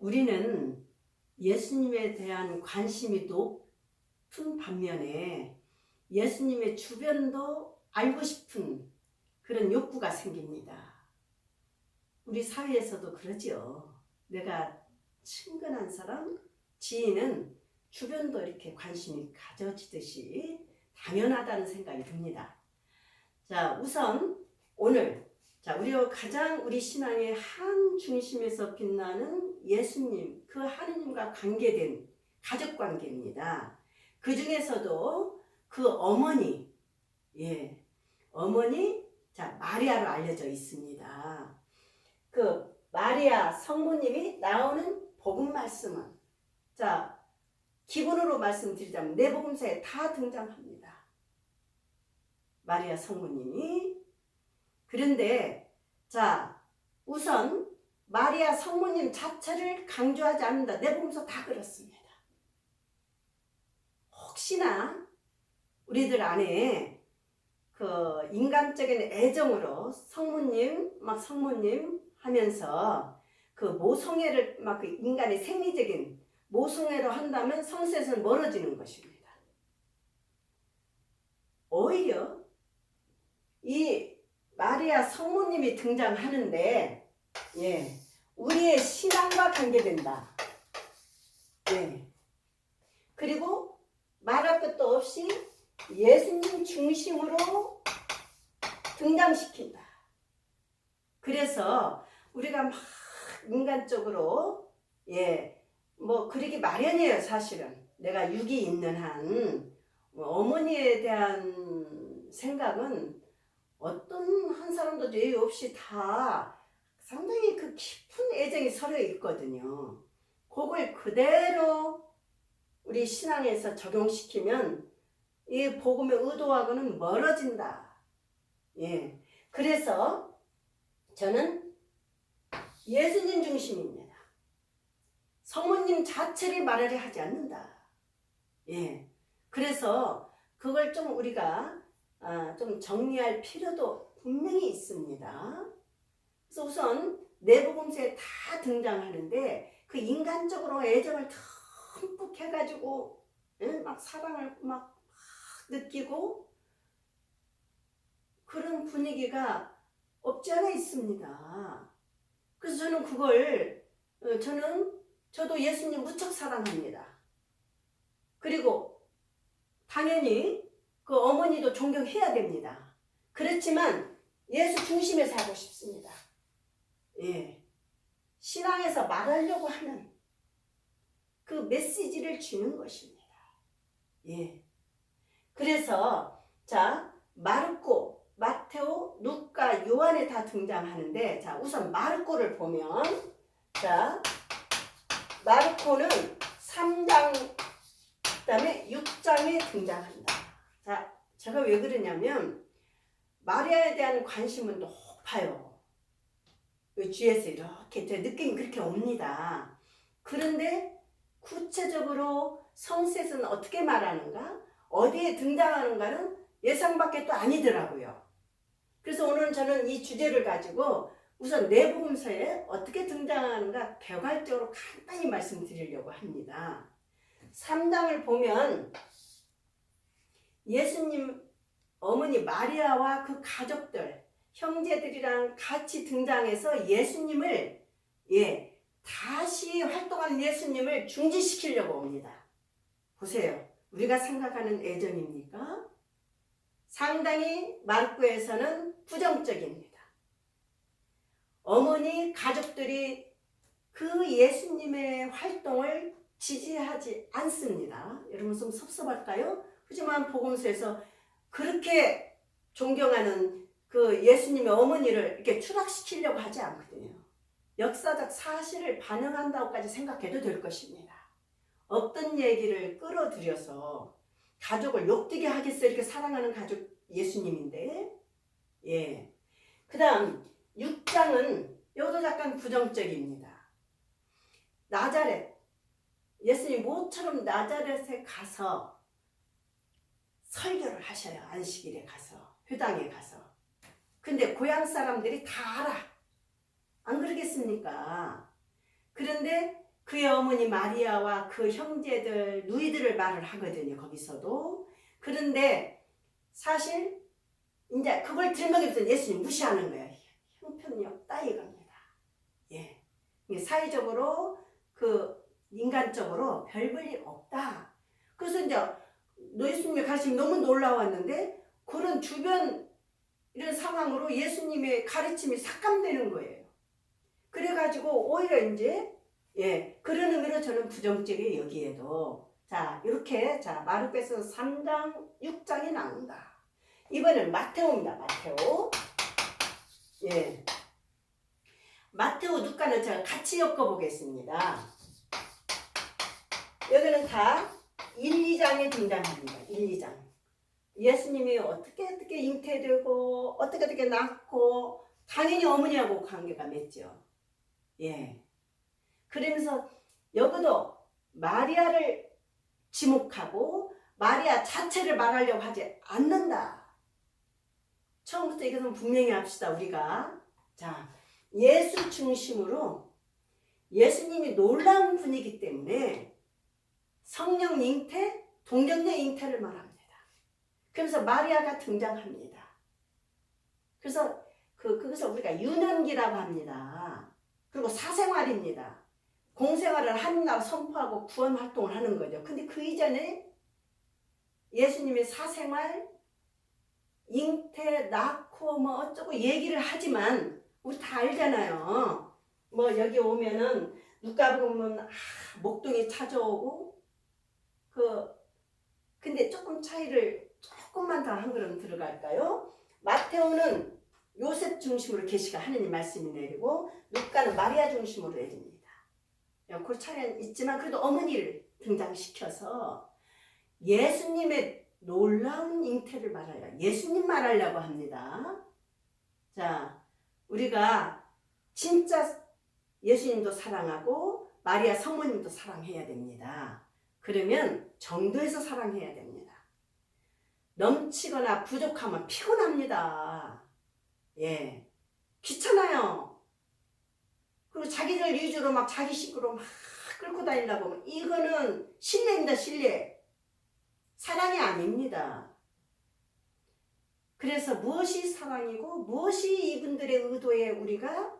우리는 예수님에 대한 관심이 높은 반면에 예수님의 주변도 알고 싶은 그런 욕구가 생깁니다. 우리 사회에서도 그러지요. 내가 친근한 사람, 지인은 주변도 이렇게 관심이 가져지듯이 당연하다는 생각이 듭니다. 자, 우선 오늘 자, 우리가 가장 우리 신앙의 한 중심에서 빛나는 예수님, 그 하느님과 관계된 가족 관계입니다. 그 중에서도 그 어머니, 예, 어머니, 자, 마리아로 알려져 있습니다. 그 마리아 성모님이 나오는 복음 말씀은, 자, 기본으로 말씀드리자면 네 복음서에 다 등장합니다. 마리아 성모님이 그런데 자 우선 마리아 성모님 자체를 강조하지 않는다. 내 보면서 다 그렇습니다. 혹시나 우리들 안에 그 인간적인 애정으로 성모님 막 성모님 하면서 그 모성애를 막 그 인간의 생리적인 모성애로 한다면 성세에서는 멀어지는 것입니다. 오히려 이 마리아 성모님이 등장하는데 예, 우리의 신앙과 관계된다. 예. 그리고 말할 것도 없이 예수님 중심으로 등장시킨다. 그래서 우리가 막 인간적으로 예, 뭐 그러기 마련이에요, 사실은. 내가 육이 있는 한 뭐 어머니에 대한 생각은 어떤 한 사람도 예의 없이 다 상당히 그 깊은 애정이 서려 있거든요. 그걸 그대로 우리 신앙에서 적용시키면 이 복음의 의도하고는 멀어진다. 예. 그래서 저는 예수님 중심입니다. 성모님 자체를 말하려 하지 않는다. 예. 그래서 그걸 좀 우리가 아, 좀 정리할 필요도 분명히 있습니다. 그래서 우선 내복음서에 다 등장하는데 그 인간적으로 애정을 듬뿍 해가지고 예? 막 사랑을 막 느끼고 그런 분위기가 없지 않아 있습니다. 그래서 저는 그걸 어, 저는 저도 예수님 무척 사랑합니다. 그리고 당연히 그 어머니도 존경해야 됩니다. 그렇지만 예수 중심에 살고 싶습니다. 예. 신앙에서 말하려고 하는 그 메시지를 주는 것입니다. 예. 그래서 자 마르코, 마테오, 누가, 요한에 다 등장하는데 자 우선 마르코를 보면 자 마르코는 3장 그다음에 6장에 등장한다. 자, 제가 왜 그러냐면 마리아에 대한 관심은 높아요. 그 주에서 이렇게 제 느낌이 그렇게 옵니다. 그런데 구체적으로 성셋은 어떻게 말하는가? 어디에 등장하는가는 예상 밖에 또 아니더라고요. 그래서 오늘 저는 이 주제를 가지고 우선 내복음서에 어떻게 등장하는가 개괄적으로 간단히 말씀드리려고 합니다. 3장을 보면 예수님 어머니 마리아와 그 가족들, 형제들이랑 같이 등장해서 예수님을 예, 다시 활동하는 예수님을 중지시키려고 옵니다. 보세요. 우리가 생각하는 애정입니까? 상당히 마르코에서는 부정적입니다. 어머니 가족들이 그 예수님의 활동을 지지하지 않습니다. 여러분 좀 섭섭할까요? 하지만 복음서에서 그렇게 존경하는 그 예수님의 어머니를 이렇게 추락시키려고 하지 않거든요. 역사적 사실을 반영한다고까지 생각해도 될 것입니다. 어떤 얘기를 끌어들여서 가족을 욕되게 하겠어 이렇게 사랑하는 가족 예수님인데 예. 그 다음 6장은 여기도 약간 부정적입니다. 나자렛 예수님 모처럼 나자렛에 가서 설교를 하셔요. 안식일에 가서 회당에 가서. 근데 고향 사람들이 다 알아. 안 그러겠습니까? 그런데 그의 어머니 마리아와 그 형제들 누이들을 말을 하거든요. 거기서도 그런데 사실 이제 그걸 들먹이면서 예수님 무시하는 거예요. 형편이 없다 이겁니다. 예, 사회적으로 그 인간적으로 별 볼일 없다. 그래서 이제 너 예수님의 가르침이 너무 놀라웠는데 그런 주변 이런 상황으로 예수님의 가르침이 삭감되는 거예요. 그래가지고 오히려 이제 예 그런 의미로 저는 부정적이 여기에도 자 이렇게 자 마르크에서 3장 6장이 나온다. 이번엔 마테오입니다. 마테오. 예. 마테오 누가는 제가 같이 엮어보겠습니다. 여기는 다 1, 2장에 등장합니다. 1, 2장. 예수님이 어떻게 어떻게 잉태되고 어떻게 어떻게 낳고 당연히 어머니하고 관계가 맺죠. 예. 그러면서 여기도 마리아를 지목하고 마리아 자체를 말하려고 하지 않는다. 처음부터 이것은 분명히 합시다 우리가. 자, 예수 중심으로 예수님이 놀라운 분이기 때문에 성령 잉태, 동정녀 잉태를 말합니다. 그래서 마리아가 등장합니다. 그래서 그 그것을 우리가 유년기라고 합니다. 그리고 사생활입니다. 공생활을 하느라고 선포하고 구원 활동을 하는 거죠. 근데 그 이전에 예수님의 사생활, 잉태, 낳고 뭐 어쩌고 얘기를 하지만 우리 다 알잖아요. 뭐 여기 오면은 누가 보면 아, 목동이 찾아오고 그 근데 조금 차이를 조금만 더 한 걸음 들어갈까요? 마테오는 요셉 중심으로 계시가 하느님 말씀이 내리고 루카는 마리아 중심으로 내립니다. 그 차이는 있지만 그래도 어머니를 등장시켜서 예수님의 놀라운 잉태를 말하려 예수님 말하려고 합니다. 자, 우리가 진짜 예수님도 사랑하고 마리아 성모님도 사랑해야 됩니다. 그러면 정도에서 사랑해야 됩니다. 넘치거나 부족하면 피곤합니다. 예. 귀찮아요. 그리고 자기들 위주로 막 자기 식으로 막 끌고 다니려고 하면 이거는 신뢰입니다, 신뢰. 사랑이 아닙니다. 그래서 무엇이 사랑이고 무엇이 이분들의 의도에 우리가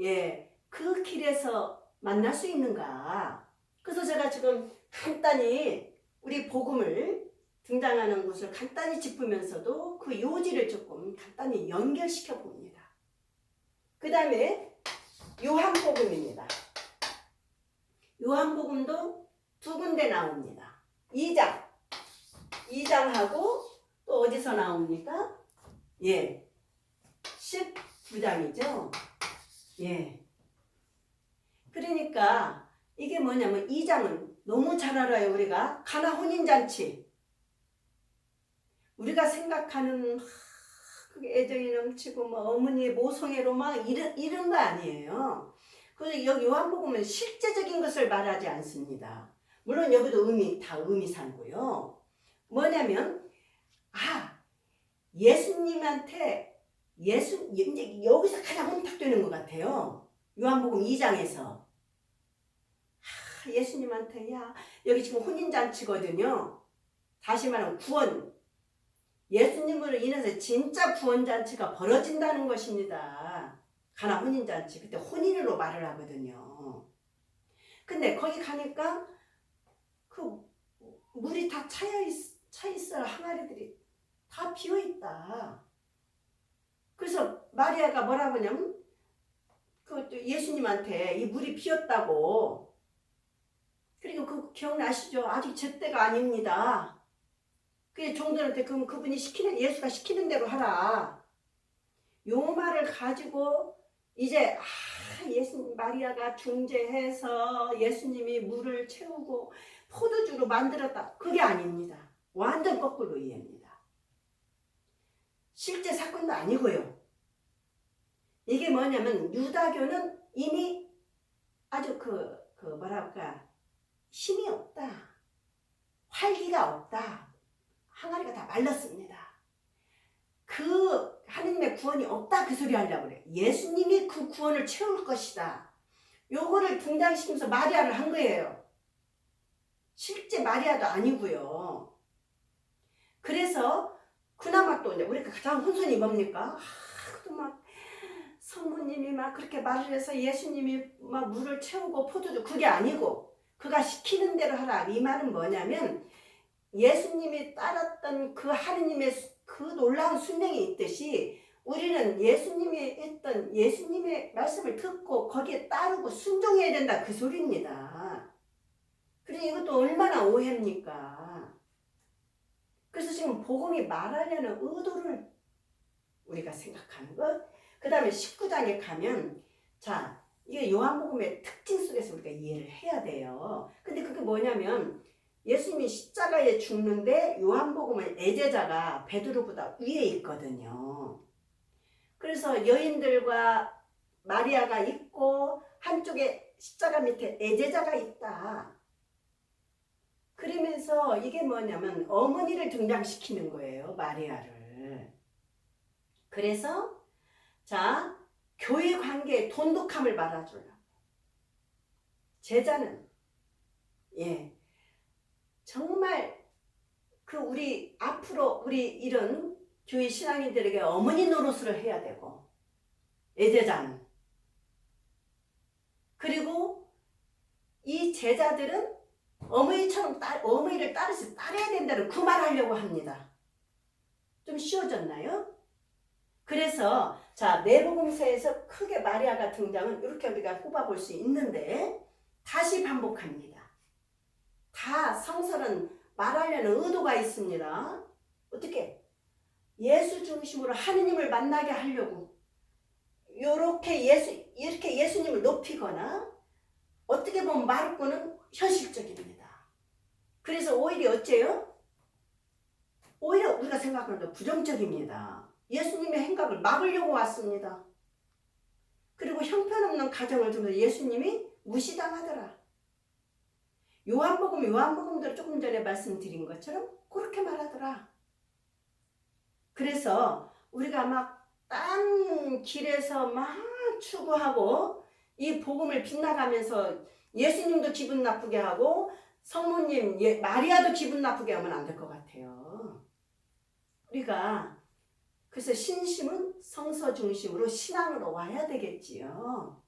예, 그 길에서 만날 수 있는가. 그래서 제가 지금 간단히 우리 복음을 등장하는 곳을 간단히 짚으면서도 그 요지를 조금 간단히 연결시켜 봅니다. 그 다음에 요한복음입니다. 요한복음도 두 군데 나옵니다. 2장. 2장하고 또 어디서 나옵니까? 예. 19장이죠. 예. 그러니까 이게 뭐냐면 2장은 너무 잘 알아요, 우리가. 가나 혼인잔치. 우리가 생각하는 애정이 넘치고 뭐 어머니의 모성애로 막 이런 이런 거 아니에요. 그래서 여기 요한복음은 실제적인 것을 말하지 않습니다. 물론 여기도 의미 다 의미상고요. 뭐냐면 아 예수님한테 예수 여기서 가장 혼탁되는 것 같아요. 요한복음 2장에서 아, 예수님한테 야 여기 지금 혼인잔치거든요. 다시 말하면 구원 예수님으로 인해서 진짜 구원잔치가 벌어진다는 것입니다. 가나 혼인잔치. 그때 혼인으로 말을 하거든요. 근데 거기 가니까 그 물이 다 차여 있, 차 있어요. 항아리들이 다 비어 있다. 그래서 마리아가 뭐라고 하냐면 그 예수님한테 이 물이 비었다고 그리고 그 기억나시죠? 아직 제 때가 아닙니다. 그 종들한테 그럼 그분이 시키는 예수가 시키는 대로 하라. 요 말을 가지고 이제 아 예수님 마리아가 중재해서 예수님이 물을 채우고 포도주로 만들었다. 그게 아닙니다. 완전 거꾸로 이해합니다. 실제 사건도 아니고요. 이게 뭐냐면 유다교는 이미 아주 그, 그 뭐랄까 힘이 없다. 활기가 없다. 항아리가 다 말랐습니다. 그 하느님의 구원이 없다 그 소리 하려고 그래. 예수님이 그 구원을 채울 것이다. 요거를 등장시키면서 마리아를 한 거예요. 실제 마리아도 아니고요. 그래서 그나마 또 이제 우리가 가장 혼선이 뭡니까? 아, 또막 성모님이 막 그렇게 말을 해서 예수님이 막 물을 채우고 포도주 그게 아니고 그가 시키는 대로 하라 이 말은 뭐냐면 예수님이 따랐던 그 하느님의 수- 그 놀라운 순명이 있듯이 우리는 예수님이 했던 예수님의 말씀을 듣고 거기에 따르고 순종해야 된다 그 소리입니다. 그러니 이것도 얼마나 오해입니까? 그래서 지금 복음이 말하려는 의도를 우리가 생각하는 것. 그 다음에 19장에 가면 자 이게 요한복음의 특징 속에서 우리가 이해를 해야 돼요. 근데 그게 뭐냐면 예수님이 십자가에 죽는데 요한복음은 애제자가 베드로보다 위에 있거든요. 그래서 여인들과 마리아가 있고 한쪽에 십자가 밑에 애제자가 있다. 그러면서 이게 뭐냐면 어머니를 등장시키는 거예요, 마리아를. 그래서 자 교회 관계의 돈독함을 말아주려고. 제자는 예 정말 그 우리 앞으로 우리 이런 교회 신앙인들에게 어머니 노릇을 해야 되고 애제자는 그리고 이 제자들은 어머니처럼 딸, 어머니를 따르시 따라야 된다는 그 말 하려고 합니다. 좀 쉬워졌나요? 그래서 자 내복음서에서 크게 마리아가 등장은 이렇게 우리가 뽑아볼 수 있는데 다시 반복합니다. 다 성서는 말하려는 의도가 있습니다. 어떻게 예수 중심으로 하느님을 만나게 하려고 이렇게 예수 이렇게 예수님을 높이거나 어떻게 보면 마르코는 현실적입니다. 그래서 오히려 어째요? 오히려 우리가 생각하는 더 부정적입니다. 예수님의 행각을 막으려고 왔습니다. 그리고 형편없는 가정을 두면서 예수님이 무시당하더라. 요한복음 요한복음대로 조금 전에 말씀드린 것처럼 그렇게 말하더라. 그래서 우리가 막 딴 길에서 막 추구하고 이 복음을 빗나가면서 예수님도 기분 나쁘게 하고 성모님 예, 마리아도 기분 나쁘게 하면 안 될 것 같아요. 우리가 그래서 신심은 성서 중심으로 신앙으로 와야 되겠지요.